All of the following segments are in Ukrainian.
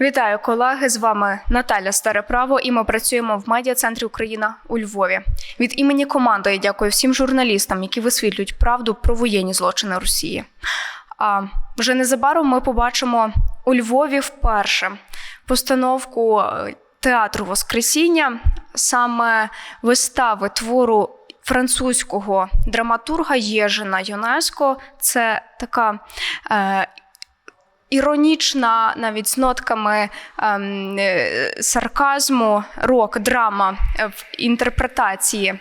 Вітаю, колеги! З вами Наталя Стареправо, і ми працюємо в медіа центрі Україна у Львові. Від імені команди я дякую всім журналістам, які висвітлюють правду про воєнні злочини Росії. А вже незабаром ми побачимо у Львові вперше постановку е, театру Воскресіння, саме вистави твору французького драматурга Єжина Йонеско. Це така е, іронічна, навіть з нотками ем, е, сарказму, рок-драма е, в інтерпретації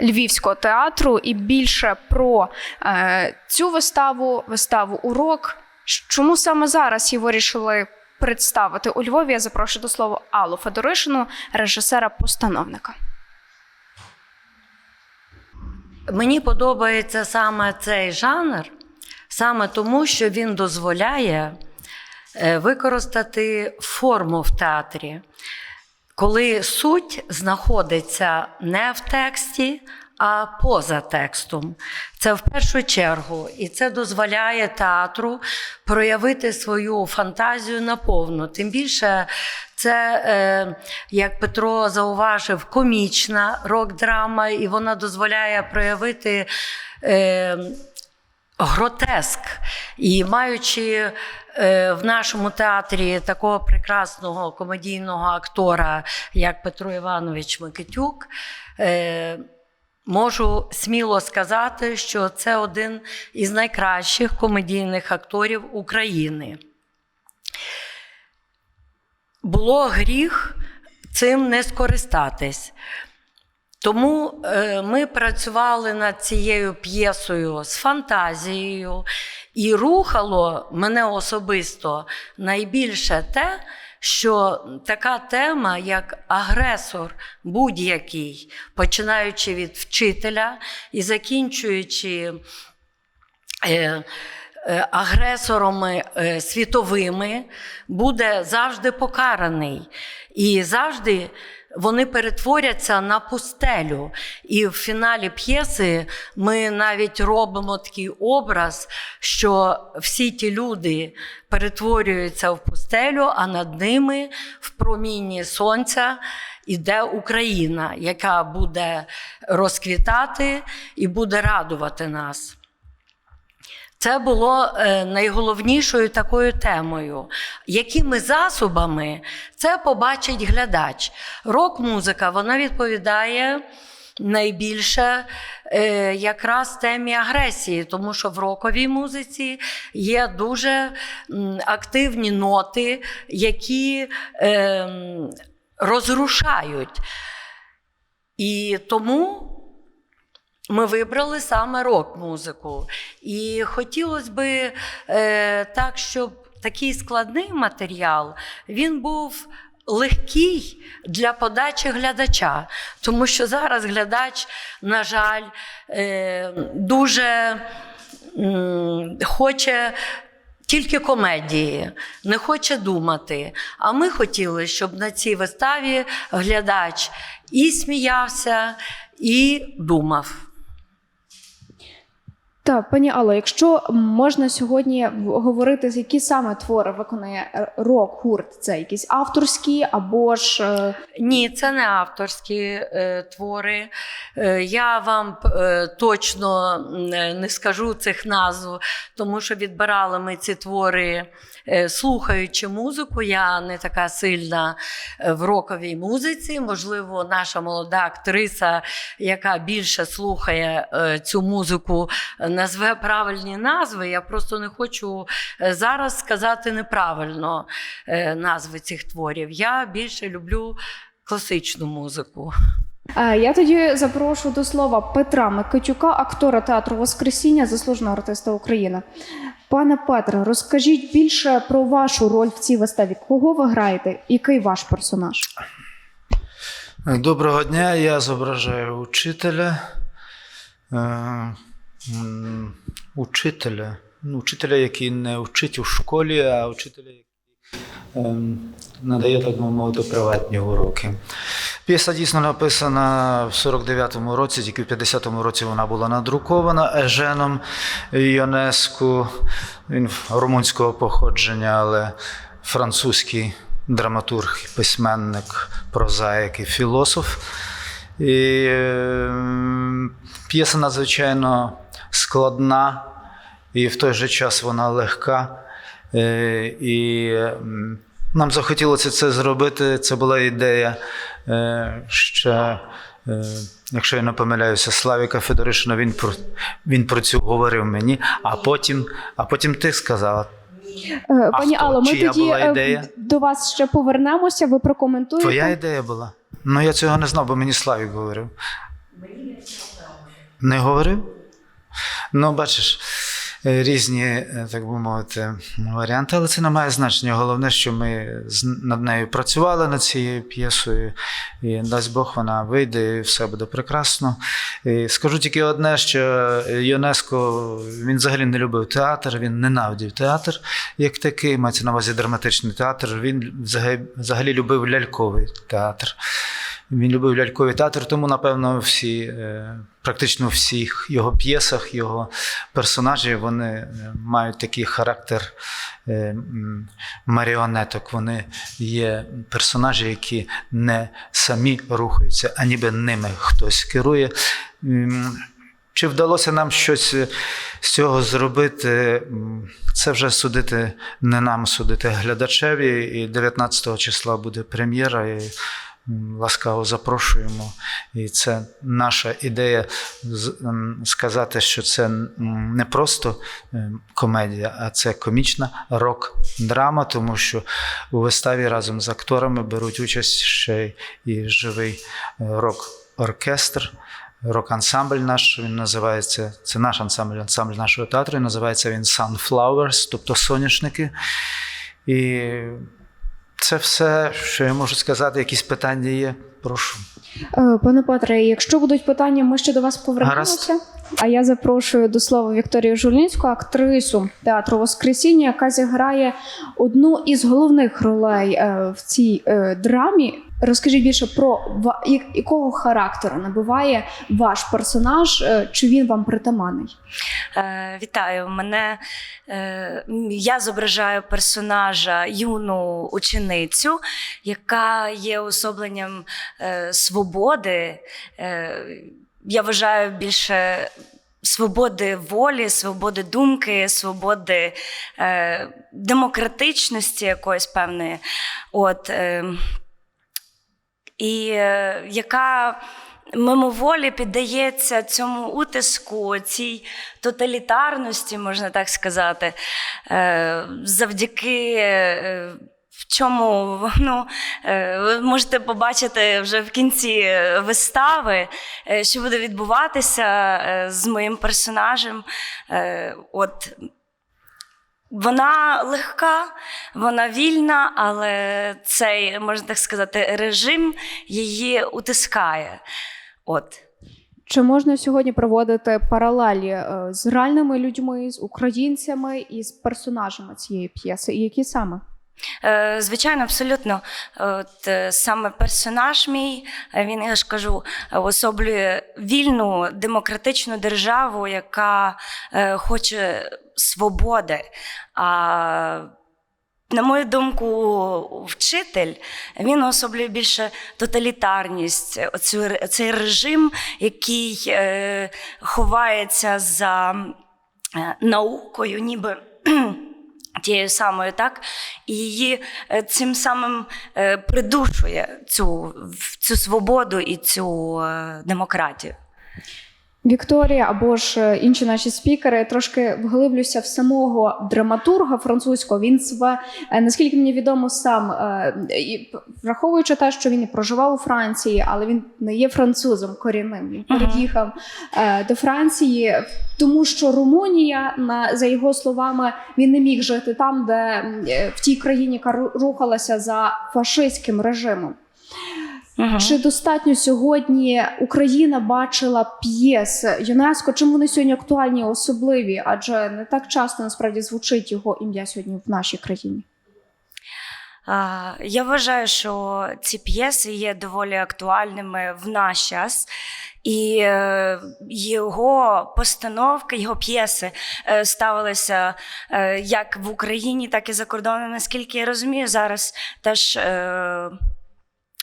львівського театру, і більше про е, цю виставу, виставу урок. Чому саме зараз її вирішили представити у Львові? Я запрошую до слова Аллу Федоришину, режисера-постановника. Мені подобається саме цей жанр, саме тому, що він дозволяє е, використати форму в театрі, коли суть знаходиться не в тексті, а поза текстом. Це в першу чергу, і це дозволяє театру проявити свою фантазію наповну. Тим більше це, е, як Петро зауважив, комічна рок-драма, і вона дозволяє проявити. Гротеск. І маючи е, в нашому театрі такого прекрасного комедійного актора, як Петро Іванович Микитюк, е, можу сміло сказати, що це один із найкращих комедійних акторів України. Було гріх цим не скористатись. Тому е, ми працювали над цією п'єсою з фантазією, і рухало мене особисто найбільше те, що така тема, як агресор будь-який, починаючи від вчителя і закінчуючи. Е, е, Агресорами світовими буде завжди покараний, і завжди вони перетворяться на пустелю. І в фіналі п'єси ми навіть робимо такий образ, що всі ті люди перетворюються в пустелю, а над ними в промінні сонця іде Україна, яка буде розквітати і буде радувати нас. Це було е, найголовнішою такою темою. Якими засобами це побачить глядач? Рок-музика вона відповідає найбільше е, якраз темі агресії, тому що в роковій музиці є дуже активні ноти, які е, розрушають. І тому ми вибрали саме рок-музику. І хотілося би е, так, щоб такий складний матеріал він був. Легкий для подачі глядача, тому що зараз глядач, на жаль, е, дуже хоче тільки комедії, не хоче думати. А ми хотіли, щоб на цій виставі глядач і сміявся, і думав. Так, пані Алло, якщо можна сьогодні говорити, які саме твори виконує е, рок-гурт, це якісь авторські або ж е, Ні, це не авторські е, твори. Е, я вам е, точно е, не скажу цих назв, тому що відбирали ми ці твори, слухаючи музику. Я не така сильна е, в роковій музиці. Можливо, наша молода актриса, яка більше слухає е, цю музику, е, назве правильні назви. Я просто не хочу е, зараз сказати неправильно е, назви цих творів. Я більше люблю класичну музику. Е, Я тоді запрошую до слова Петра Микитюка, актора театру Воскресіння, заслуженого артиста України. Пане Петре, розкажіть більше про вашу роль в цій виставі. Кого ви граєте? Який ваш персонаж? Доброго дня, я зображаю учителя. Е, учителя. Ну, учителя, який не вчить у школі, а учителя, який надає, так би мовити, приватні уроки. П'єса дійсно написана в 49-му році, тільки в 50-му році вона була надрукована Еженом Йонеску. Він румунського походження, але французький драматург, письменник, прозаїк і філософ. І е, п'єса надзвичайно складна, і в той же час вона легка. Е, І нам захотілося це зробити. Це була ідея ще, е, якщо я не помиляюся, Славіка Федоришина, він про, він про цю говорив мені, а потім, а потім ти сказала. Е, Пані? Алло, ми Чия тоді була ідея? до вас ще повернемося. Ви прокоментуєте. Твоя ідея була? Ну я цього не знав, бо мені Славік говорив. Не говорив? Ну, бачиш, різні, е, так би мовити, варіанти, але це не має значення. Головне, що ми над нею працювали над цією п'єсою, і дасть Бог, вона вийде, і все буде прекрасно. І скажу тільки одне, що ЮНЕСКО він взагалі не любив театр, він ненавидів театр як такий, мається на увазі драматичний театр. Він взагалі, любив ляльковий театр. Він любив ляльковий театр, тому, напевно, всі, е, практично всіх його п'єсах, його персонажі вони е, мають такий характер е, маріонеток. Вони є персонажі, які не самі рухаються, а ніби ними хтось керує. Чи вдалося нам щось е, з цього зробити? Це вже судити не нам, судити глядачеві. І 19 числа буде прем'єра. Ласкаво запрошуємо. І це наша ідея сказати, що це не просто ем, комедія, а це комічна рок-драма, тому що у виставі разом з акторами беруть участь ще і живий е, рок-оркестр. Рок-ансамбль наш він називається, це наш ансамбль, ансамбль нашого театру, і називається він Sunflowers, тобто соняшники. І це все, що я можу сказати. Якісь питання є? Прошу. Е, Пане Петре, якщо будуть питання, ми ще до вас повернемося. А я запрошую до слова Вікторію Жульницьку, актрису театру Воскресіння, яка зіграє одну із головних ролей е, в цій е, драмі. Розкажіть більше про якого характеру набуває ваш персонаж, е, чи він вам притаманний? Е, вітаю мене. Е, я зображаю персонажа юну ученицю, яка є особленням е, свободи. Е, я вважаю більше свободи волі, свободи думки, свободи е, демократичності якоїсь певної. От, е, і е, яка мимоволі піддається цьому утиску, цій тоталітарності, можна так сказати, е, завдяки. е, В чому ну, ви можете побачити вже в кінці вистави, що буде відбуватися з моїм персонажем. От вона легка, вона вільна, але цей, можна так сказати, режим її утискає. От. Чи можна сьогодні проводити паралелі е, з реальними людьми, з українцями і з персонажами цієї п'єси? І які саме? Е, Звичайно, абсолютно. От е, саме персонаж мій, е, він я ж кажу, особлює вільну демократичну державу, яка хоче свободи. А на мою думку, вчитель він особлює більше тоталітарність, цей режим, який ховається за наукою, ніби. Тією самою, так, і її е, цим самим е, придушує цю, цю свободу і цю е, демократію. Вікторія або ж е, інші наші спікери трошки вглиблюся в самого драматурга французького. Він себе, наскільки мені відомо, сам е, і враховуючи те, що він і проживав у Франції, але він не є французом корінним. Він переїхав е, до Франції, тому що Румунія, на за його словами, він не міг жити там, де в тій країні, яка рухалася за фашистським режимом. Угу. Чи достатньо сьогодні Україна бачила п'єс ЮНЕСКО? Чому вони сьогодні актуальні і особливі? Адже не так часто насправді звучить його ім'я сьогодні в нашій країні. Я вважаю, що ці п'єси є доволі актуальними в наш час. І е, його постановки, його п'єси е, ставилися е, як в Україні, так і за кордоном. Наскільки я розумію, зараз теж.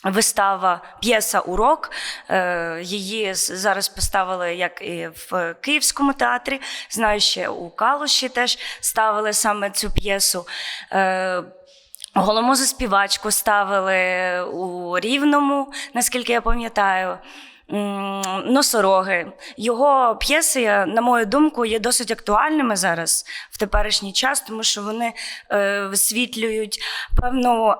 Вистава п'єса Урок. Е, Її зараз поставили як і в Київському театрі. Знаю, ще у Калуші теж ставили саме цю п'єсу. Е, Голомозу співачку ставили у Рівному, наскільки я пам'ятаю. Носороги. Його п'єси, на мою думку, є досить актуальними зараз в теперішній час, тому що вони е, висвітлюють певну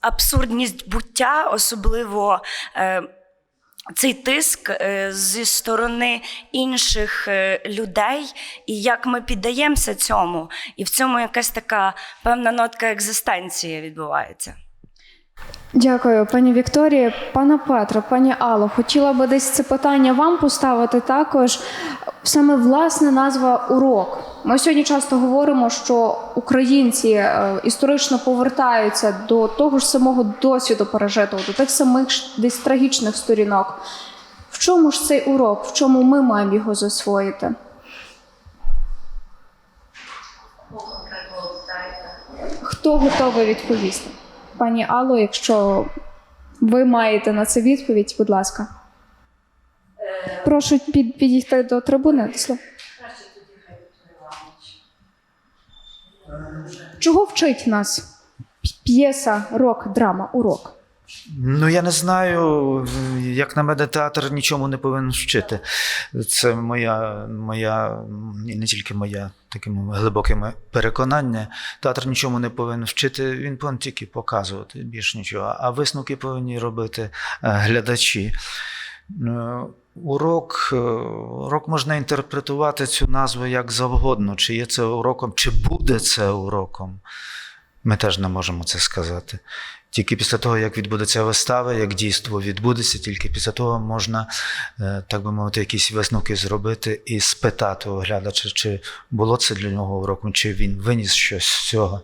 абсурдність буття, особливо. Е, цей тиск е, зі сторони інших е, людей, і як ми піддаємося цьому, і в цьому якась така певна нотка екзистенції відбувається. Дякую, пані Вікторія. Пана Петро, пані Алло, хотіла би десь це питання вам поставити також. Саме власне назва урок. Ми сьогодні часто говоримо, що українці е, історично повертаються до того ж самого досвіду пережитого, до тих самих десь трагічних сторінок. В чому ж цей урок? В чому ми маємо його засвоїти? Хто готовий відповісти? Пані Алло, якщо ви маєте на це відповідь, будь ласка. Прошу під, підійти до трибуни. Чого вчить нас п'єса, рок, драма, урок? Ну, я не знаю, як на мене, театр нічому не повинен вчити. Це моя, моя не тільки моя, такими глибокими переконання. Театр нічому не повинен вчити, він повинен тільки показувати, більш нічого. А висновки повинні робити е, глядачі. Е, Урок, е, урок можна інтерпретувати цю назву як завгодно, чи є це уроком, чи буде це уроком. Ми теж не можемо це сказати. Тільки після того, як відбудеться вистава, як дійство відбудеться, тільки після того можна, е, так би мовити, якісь висновки зробити і спитати у глядача, чи було це для нього уроком, чи він виніс щось з цього,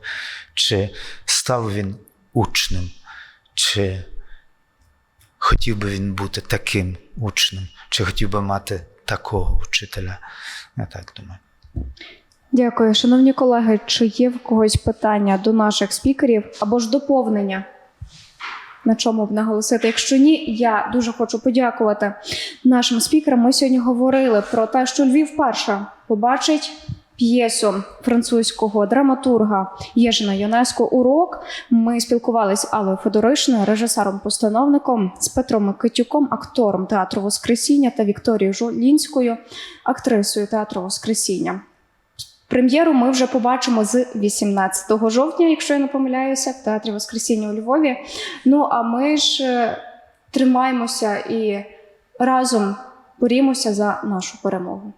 чи став він учнем, чи хотів би він бути таким учнем, чи хотів би мати такого вчителя. Я так думаю. Дякую, шановні колеги. Чи є в когось питання до наших спікерів або ж доповнення? На чому б наголосити? Якщо ні, я дуже хочу подякувати нашим спікерам. Ми сьогодні говорили про те, що Львів вперше побачить п'єсу французького драматурга Єжина Йонеско Урок. Ми спілкувалися з Аллою Федоришиною, режисером-постановником, з Петром Микитюком, актором театру Воскресіння та Вікторією Жолінською, актрисою театру Воскресіння. Прем'єру ми вже побачимо з 18 жовтня, якщо я не помиляюся, в театрі Воскресіння у Львові. Ну а ми ж е, тримаємося і разом борімося за нашу перемогу.